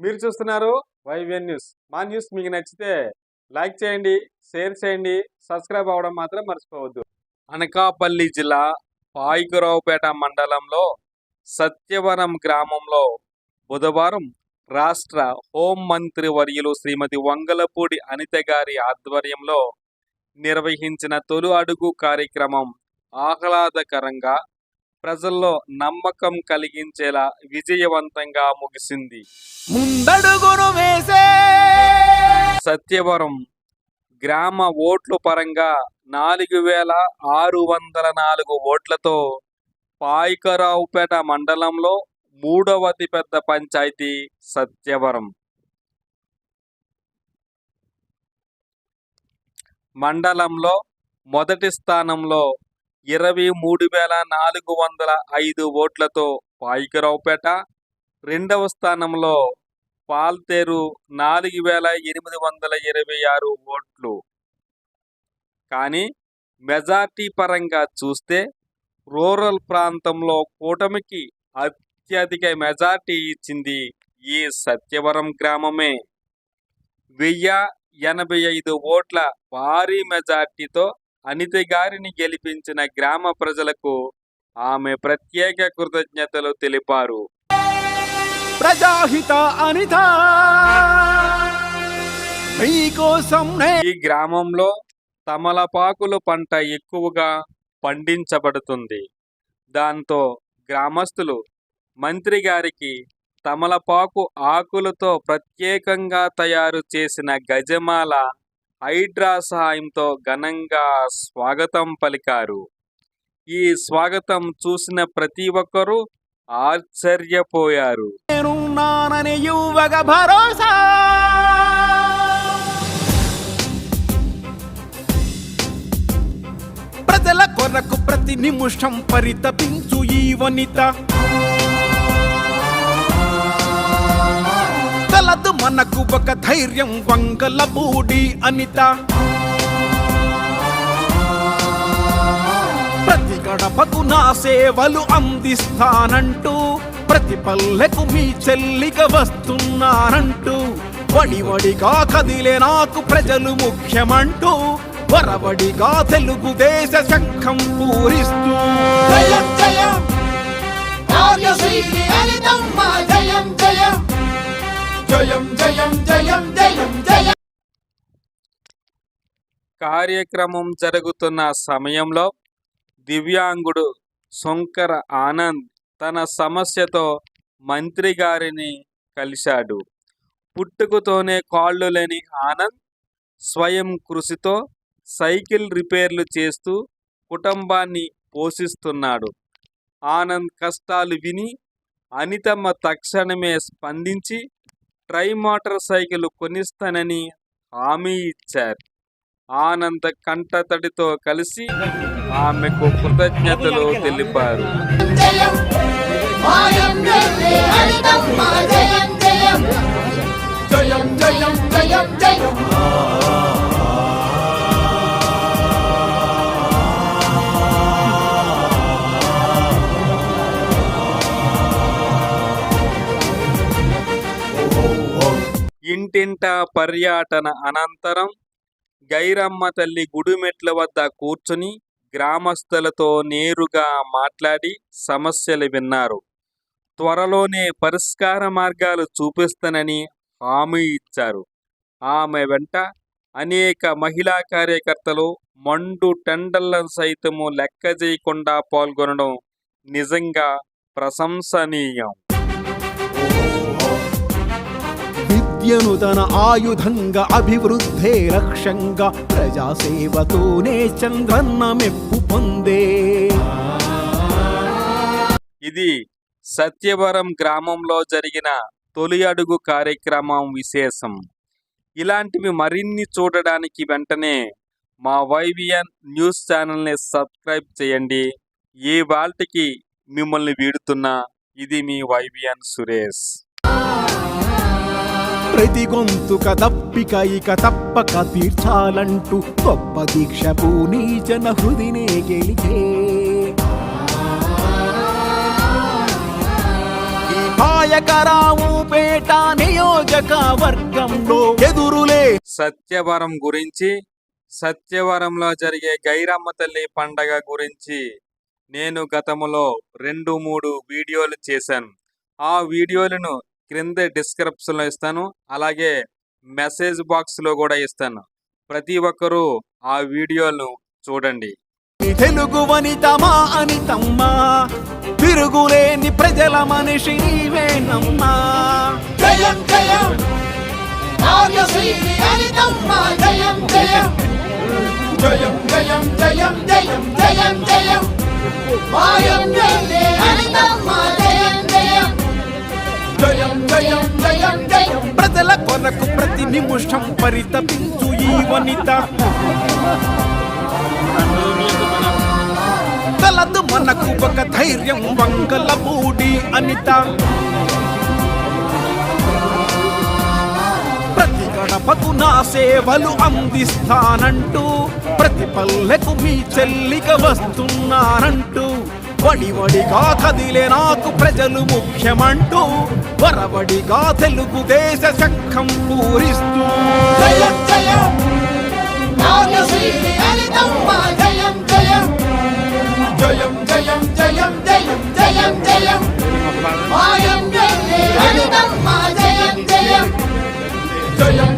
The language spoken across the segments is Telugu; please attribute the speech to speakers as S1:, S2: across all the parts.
S1: మీరు చూస్తున్నారు వైవిఎన్ న్యూస్. మా న్యూస్ మీకు నచ్చితే లైక్ చేయండి షేర్ చేయండి సబ్స్క్రైబ్ అవ్వడం మాత్రం మర్చిపోవద్దు. అనకాపల్లి జిల్లా పాయికరావుపేట మండలంలో సత్యవరం గ్రామంలో బుధవారం రాష్ట్ర హోం మంత్రి వర్యులు శ్రీమతి వంగలపూడి అనిత గారి ఆధ్వర్యంలో నిర్వహించిన తొలి అడుగు కార్యక్రమం ఆహ్లాదకరంగా ప్రజల్లో నమ్మకం కలిగించేలా విజయవంతంగా ముగిసింది.
S2: ముందడుగును వేసే!
S1: సత్యవరం గ్రామ ఓట్ల పరంగా నాలుగు వేల ఆరు వందల నాలుగు ఓట్లతో పాయికరావుపేట మండలంలో మూడవ అతిపెద్ద పంచాయతీ సత్యవరం. మండలంలో మొదటి స్థానంలో ఇరవై మూడు వేల నాలుగు వందల ఐదు ఓట్లతో పాయికరావుపేట రెండవ స్థానంలో పాల్తేరు నాలుగు వేల ఎనిమిది వందల ఇరవై ఆరు ఓట్లు. కానీ మెజార్టీ పరంగా చూస్తే రూరల్ ప్రాంతంలో కూటమికి అత్యధిక మెజార్టీ ఇచ్చింది ఈ సత్యవరం గ్రామమే. వెయ్యి ఎనభై ఐదు ఓట్ల భారీ మెజార్టీతో అనిత గారిని గెలిపించిన గ్రామ ప్రజలకు ఆమె ప్రత్యేక కృతజ్ఞతలు తెలిపారు.
S2: ప్రజాహిత అనిత! మీకోసం
S1: ఈ గ్రామంలో తమలపాకులు పంట ఎక్కువగా పండించబడుతుంది. దాంతో గ్రామస్తులు మంత్రి గారికి తమలపాకు ఆకులతో ప్రత్యేకంగా తయారు చేసిన గజమాల హైడ్రా సహాయంతో ఘనంగా స్వాగతం పలికారు. ఈ స్వాగతం చూసిన ప్రతి ఒక్కరూ ఆశ్చర్యపోయారు.
S2: నేనున్నానని యువగ భరోసా! ప్రజల కొరకు ప్రతి నిమిషం పరితపించు ఈ వనిత. మనకు ఒక ధైర్యం వంగల బూడి అనిత. ప్రతి గడపకు నా సేవలు అందిస్తానంటూ ప్రతి పల్లెకు మీ చెల్లిగా వస్తున్నానంటూ వడివడిగా కదిలే నాకు ప్రజలు ముఖ్యమంటూ వరవడిగా తెలుగుదేశ శంఖం పూరిస్తూ.
S3: జయం జయం. జయం జయం. జయం జయం జయం జయం జయం.
S1: కార్యక్రమం జరుగుతున్న సమయంలో దివ్యాంగుడు శంకర ఆనంద్ తన సమస్యతో మంత్రి గారిని కలిశాడు. పుట్టుకతోనే కాళ్ళు లేని ఆనంద్ స్వయం కృషితో సైకిల్ రిపేర్లు చేస్తూ కుటుంబాన్ని పోషిస్తున్నాడు. ఆనంద్ కష్టాలు విని అనితమ్మ తక్షణమే స్పందించి ట్రై మోటార్ సైకిల్ కొనిస్తానని హామీ ఇచ్చారు. ఆనంద కంటతడితో కలిసి ఆమెకు కృతజ్ఞతలు తెలిపారు.
S3: జయం జయం జయం జయం.
S1: ఇంటింట పర్యటన అనంతరం గైరమ్మ తల్లి గుడిమెట్ల వద్ద కూర్చుని గ్రామస్తులతో నేరుగా మాట్లాడి సమస్యలు విన్నారు. త్వరలోనే పరిష్కార మార్గాలు చూపిస్తానని హామీ ఇచ్చారు. ఆమె వెంట అనేక మహిళా కార్యకర్తలు మండు టెండర్లను సైతము లెక్క చేయకుండా పాల్గొనడం నిజంగా ప్రశంసనీయం.
S2: విద్యను తన ఆయుధంగా అభివృద్ధే లక్ష్యంగా ప్రజాసేవతోనే చంద్రన్న మెప్పు పొందే.
S1: ఇది సత్యవరం గ్రామంలో జరిగిన తొలి అడుగు కార్యక్రమం విశేషం. ఇలాంటివి మరిన్ని చూడడానికి వెంటనే మా వైవిఎన్ న్యూస్ ఛానల్ని సబ్స్క్రైబ్ చేయండి. ఈ వాళ్ళకి మిమ్మల్ని వీడుతున్నా ఇది మీ వైవిఎన్ సురేష్.
S2: ప్రతి గొంతుక దప్పిక ఇక తప్పక తీర్చాలంటూ గొప్ప దీక్ష పూనీ జన హృదినే గెలిచే. ఈ పేట నియోజక వర్గంలో ఎదురులే.
S1: సత్యవరం గురించి సత్యవరంలో జరిగే గైరమ్మ తల్లి పండగ గురించి నేను గతములో రెండు మూడు వీడియోలు చేశాను. ఆ వీడియోలను క్రింద డిస్క్రిప్షన్లో ఇస్తాను. అలాగే మెసేజ్ బాక్స్లో కూడా ఇస్తాను. ప్రతి ఒక్కరూ ఆ వీడియోలను చూడండి.
S2: తెలుగు వనితమా అనితమ్మా? తిరుగులేని ప్రజల మనిషి నీవేనమ్మా
S3: జయం జయం. అనితమ్మ జయం జయం. జయం జయం జయం జయం జయం జయం. మాయం వెళ్ళే అనితమ్మ జయం జయం జయం జయం జయం జయం.
S2: ప్రజల కొరకు ప్రతి నిమిషం పరితపించు ఈ వనిత. కలదు మనకు ఒక ధైర్యం వంగల బూడి అనిత. ప్రతి గడపకు నా సేవలు అందిస్తానంటూ ప్రతి పల్లెకు మీ చెల్లిక వస్తున్నానంటూ. వడివడిగా కదిలే నాకు ప్రజలు ముఖ్యమంటూ వరవడిగా తెలుగుదేశ శంఖం పూరిస్తూ.
S3: జయం జయం ఆర్యశ్రీ అనితమ్మ జయం జయం. జయం జయం జయం జయం జయం జయం. మాయం వెళ్ళే అనితమ్మ జయం జయం జయం జయం. జయం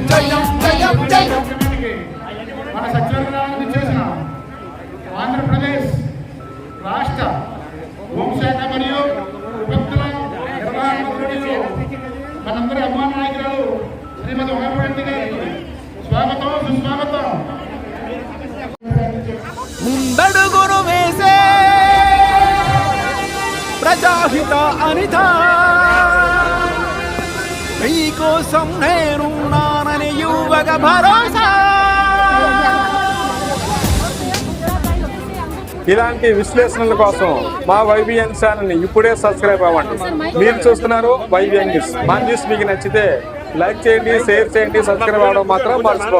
S4: శ్రీమతి ఉమాపతి గారికి స్వాగతం సుస్వాగతం.
S2: ముందడుగును వేసే ప్రజాహిత అనిత. మీకోసం నేనున్నానని యువక భరోసా.
S5: ఇలాంటి విశ్లేషణల కోసం మా వైబిఎన్ ఛానల్ని ఇప్పుడే సబ్స్క్రైబ్ అవ్వండి. మీరు చూస్తున్నారు వైబిఎన్ న్యూస్. మా న్యూస్ మీకు నచ్చితే లైక్ చేయండి షేర్ చేయండి సబ్స్క్రైబ్ అవ్వడం మాత్రం మర్చిపో